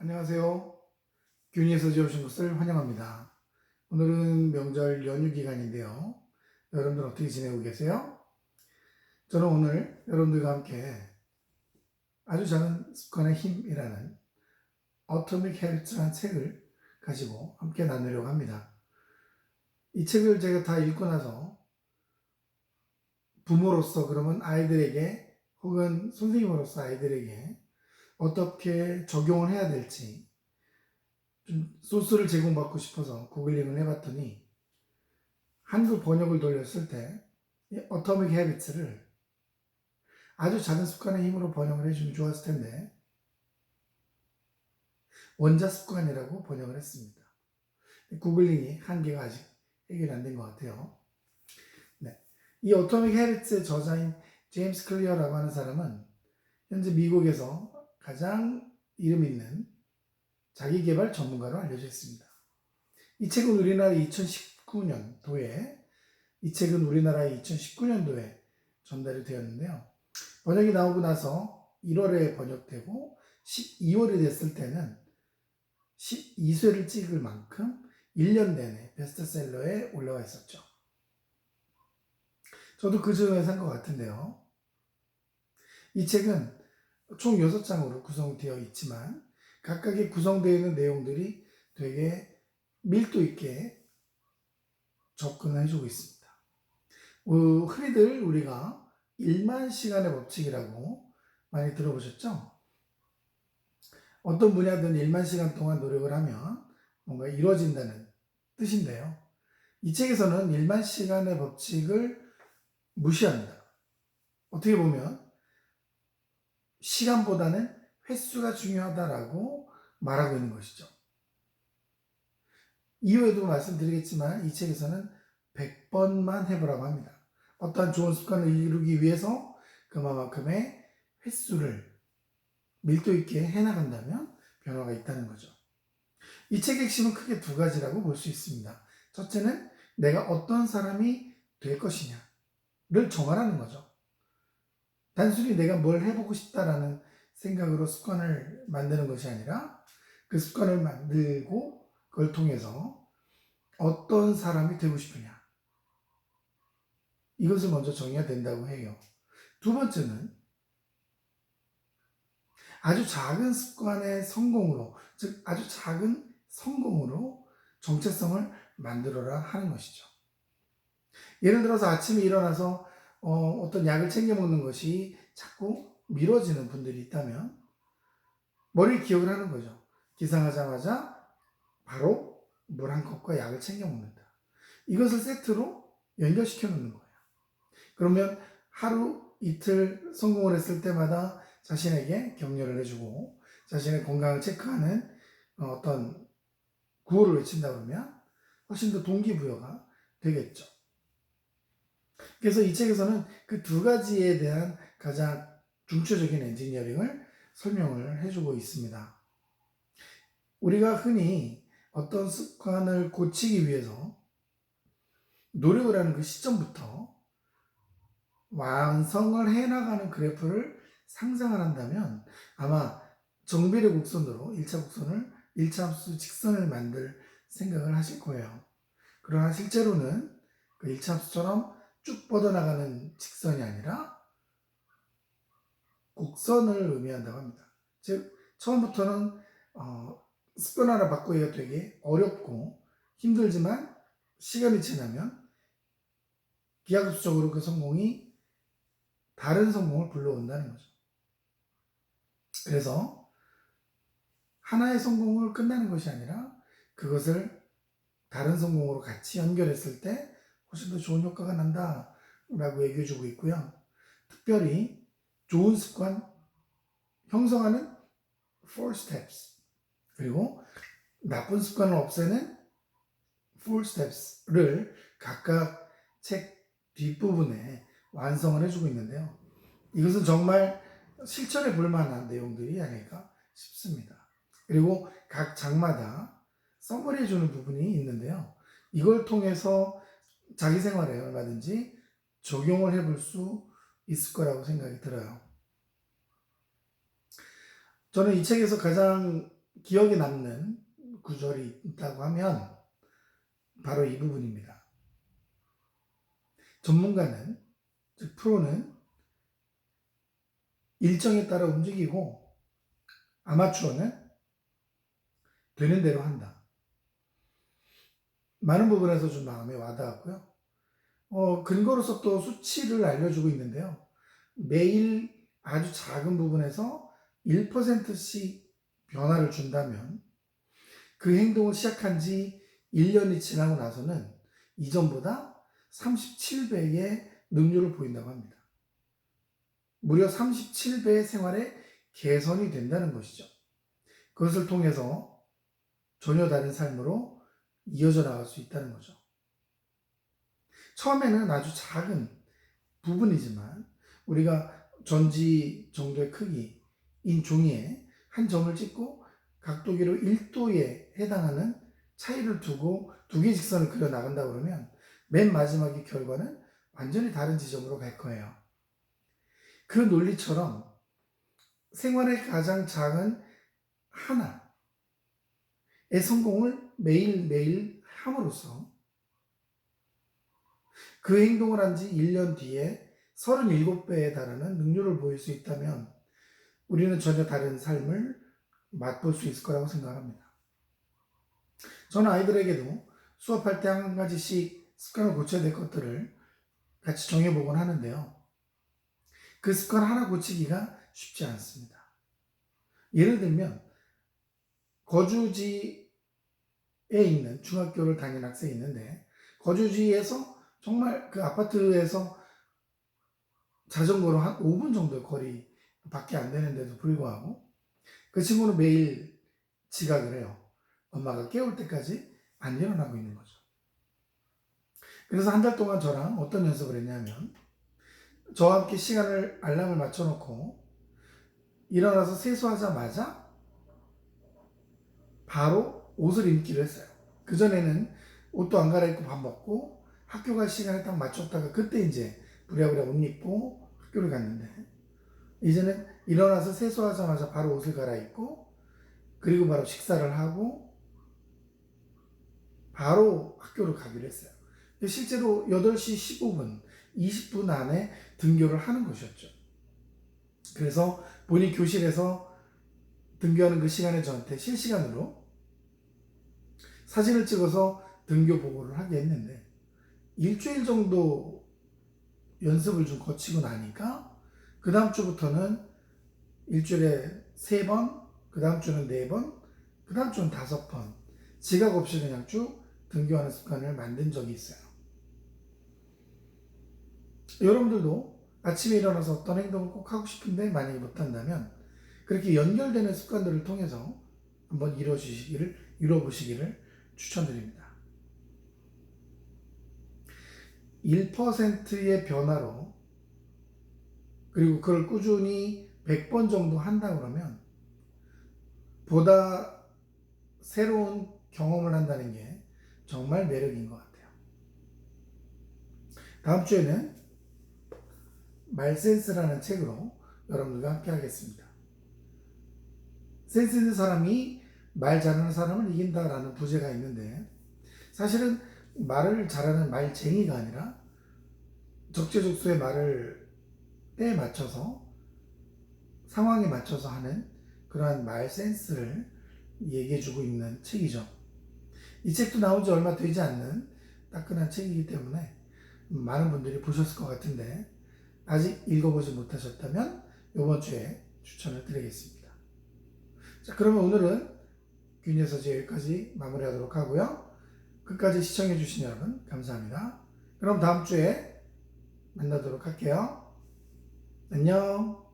안녕하세요. 균이에서 지어오신 것을 환영합니다. 오늘은 명절 연휴 기간인데요. 여러분들 어떻게 지내고 계세요? 저는 오늘 여러분들과 함께 아주 작은 습관의 힘이라는 어토믹 헤비츠라는 책을 가지고 함께 나누려고 합니다. 이 책을 제가 다 읽고 나서 부모로서 그러면 아이들에게 혹은 선생님으로서 아이들에게 어떻게 적용을 해야 될지 좀 소스를 제공받고 싶어서 구글링을 해봤더니 한글 번역을 돌렸을 때 어토믹 헤비츠를 아주 작은 습관의 힘으로 번역을 해주면 좋았을 텐데 원자 습관이라고 번역을 했습니다. 구글링이 한계가 아직 해결이 안 된 것 같아요. 네. 이 어토믹 헤비츠의 저자인 제임스 클리어라고 하는 사람은 현재 미국에서 가장 이름 있는 자기개발 전문가로 알려져 있습니다. 이 책은 우리나라 2019년도에 이 책은 우리나라 2019년도에 전달이 되었는데요. 번역이 나오고 나서 1월에 번역되고 12월이 됐을 때는 12쇄를 찍을 만큼 1년 내내 베스트셀러에 올라와 있었죠. 저도 그 중에 산것 같은데요. 이 책은 총 6장으로 구성되어 있지만 각각의 구성되어 있는 내용들이 되게 밀도 있게 접근을 해주고 있습니다. 어, 흔히들 우리가 1만 시간의 법칙이라고 많이 들어보셨죠? 어떤 분야든 1만 시간 동안 노력을 하면 뭔가 이루어진다는 뜻인데요. 이 책에서는 1만 시간의 법칙을 무시합니다. 어떻게 보면 시간보다는 횟수가 중요하다라고 말하고 있는 것이죠. 이후에도 말씀드리겠지만 이 책에서는 100번만 해보라고 합니다. 어떠한 좋은 습관을 이루기 위해서 그만큼의 횟수를 밀도 있게 해나간다면 변화가 있다는 거죠. 이 책의 핵심은 크게 두 가지라고 볼 수 있습니다. 첫째는 내가 어떤 사람이 될 것이냐를 정하라는 거죠. 단순히 내가 뭘 해보고 싶다라는 생각으로 습관을 만드는 것이 아니라 그 습관을 만들고 그걸 통해서 어떤 사람이 되고 싶으냐. 이것을 먼저 정해야 된다고 해요. 두 번째는 아주 작은 습관의 성공으로, 즉 아주 작은 성공으로 정체성을 만들어라 하는 것이죠. 예를 들어서 아침에 일어나서 어, 떤 약을 챙겨 먹는 것이 자꾸 미뤄지는 분들이 있다면 머리 기억을 하는 거죠. 기상하자마자 바로 물 한 컵과 약을 챙겨 먹는다. 이것을 세트로 연결시켜 놓는 거예요. 그러면 하루 이틀 성공을 했을 때마다 자신에게 격려를 해주고 자신의 건강을 체크하는 어떤 구호를 외친다 그러면 훨씬 더 동기부여가 되겠죠. 그래서 이 책에서는 그 두 가지에 대한 가장 중추적인 엔지니어링을 설명을 해주고 있습니다. 우리가 흔히 어떤 습관을 고치기 위해서 노력을 하는 그 시점부터 완성을 해나가는 그래프를 상상을 한다면 아마 정비례 곡선으로 1차 곡선을 1차 함수 직선을 만들 생각을 하실 거예요. 그러나 실제로는 그 1차 함수처럼 쭉 뻗어나가는 직선이 아니라 곡선을 의미한다고 합니다. 즉, 처음부터는 어, 습관 하나 바꾸기가 되게 어렵고 힘들지만 시간이 지나면 기하급수적으로 그 성공이 다른 성공을 불러온다는 거죠. 그래서 하나의 성공을 끝나는 것이 아니라 그것을 다른 성공으로 같이 연결했을 때 훨씬 더 좋은 효과가 난다라고 얘기해 주고 있고요. 특별히 좋은 습관 형성하는 4 steps 그리고 나쁜 습관을 없애는 4 steps를 각각 책 뒷부분에 완성을 해주고 있는데요. 이것은 정말 실천해 볼 만한 내용들이 아닐까 싶습니다. 그리고 각 장마다 써머리 해 주는 부분이 있는데요. 이걸 통해서 자기 생활에 얼마든지 적용을 해볼 수 있을 거라고 생각이 들어요. 저는 이 책에서 가장 기억에 남는 구절이 있다고 하면 바로 이 부분입니다. 전문가는, 즉 프로는 일정에 따라 움직이고 아마추어는 되는 대로 한다. 많은 부분에서 좀 마음에 와닿았고요. 어, 근거로서 또 수치를 알려주고 있는데요. 매일 아주 작은 부분에서 1%씩 변화를 준다면 그 행동을 시작한 지 1년이 지나고 나서는 이전보다 37배의 능률을 보인다고 합니다. 무려 37배의 생활에 개선이 된다는 것이죠. 그것을 통해서 전혀 다른 삶으로 이어져 나갈 수 있다는 거죠. 처음에는 아주 작은 부분이지만 우리가 전지 정도의 크기 인 종이에 한 점을 찍고 각도기로 1도에 해당하는 차이를 두고 두 개의 직선을 그려 나간다 그러면 맨 마지막의 결과는 완전히 다른 지점으로 갈 거예요. 그 논리처럼 생활의 가장 작은 하나의 성공을 매일매일 함으로써 그 행동을 한 지 1년 뒤에 37배에 달하는 능률을 보일 수 있다면 우리는 전혀 다른 삶을 맛볼 수 있을 거라고 생각합니다. 저는 아이들에게도 수업할 때 한 가지씩 습관을 고쳐야 될 것들을 같이 정해보곤 하는데요. 그 습관 하나 고치기가 쉽지 않습니다. 예를 들면, 거주지에 있는 중학교를 다니는 학생이 있는데, 거주지에서 정말 그 아파트에서 자전거로 한 5분 정도의 거리 밖에 안 되는데도 불구하고 그 친구는 매일 지각을 해요. 엄마가 깨울 때까지 안 일어나고 있는 거죠. 그래서 한 달 동안 저랑 어떤 연습을 했냐면 저와 함께 시간을 알람을 맞춰놓고 일어나서 세수하자마자 바로 옷을 입기로 했어요. 그전에는 옷도 안 갈아입고 밥 먹고 학교 갈 시간에 딱 맞췄다가 그때 이제 부랴부랴 옷 입고 학교를 갔는데 이제는 일어나서 세수하자마자 바로 옷을 갈아입고 그리고 바로 식사를 하고 바로 학교를 가기로 했어요. 실제로 8시 15분, 20분 안에 등교를 하는 것이었죠. 그래서 본인 교실에서 등교하는 그 시간에 저한테 실시간으로 사진을 찍어서 등교 보고를 하게 했는데 일주일 정도 연습을 좀 거치고 나니까 그 다음 주부터는 일주일에 세 번, 그 다음 주는 네 번, 그 다음 주는 다섯 번 지각 없이 그냥 쭉 등교하는 습관을 만든 적이 있어요. 여러분들도 아침에 일어나서 어떤 행동을 꼭 하고 싶은데 만약에 못한다면 그렇게 연결되는 습관들을 통해서 한번 이루어주시기를, 이루어보시기를 추천드립니다. 1%의 변화로 그리고 그걸 꾸준히 100번 정도 한다 그러면 보다 새로운 경험을 한다는 게 정말 매력인 것 같아요. 다음 주에는 말센스라는 책으로 여러분들과 함께 하겠습니다. 센스 있는 사람이 말 잘하는 사람을 이긴다라는 부제가 있는데 사실은 말을 잘하는 말쟁이가 아니라 적재적소의 말을 때에 맞춰서 상황에 맞춰서 하는 그러한 말 센스를 얘기해주고 있는 책이죠. 이 책도 나온 지 얼마 되지 않는 따끈한 책이기 때문에 많은 분들이 보셨을 것 같은데 아직 읽어보지 못하셨다면 이번 주에 추천을 드리겠습니다. 자, 그러면 오늘은 균에서 여기까지 마무리하도록 하고요. 끝까지 시청해주신 여러분 감사합니다. 그럼 다음 주에 만나도록 할게요. 안녕.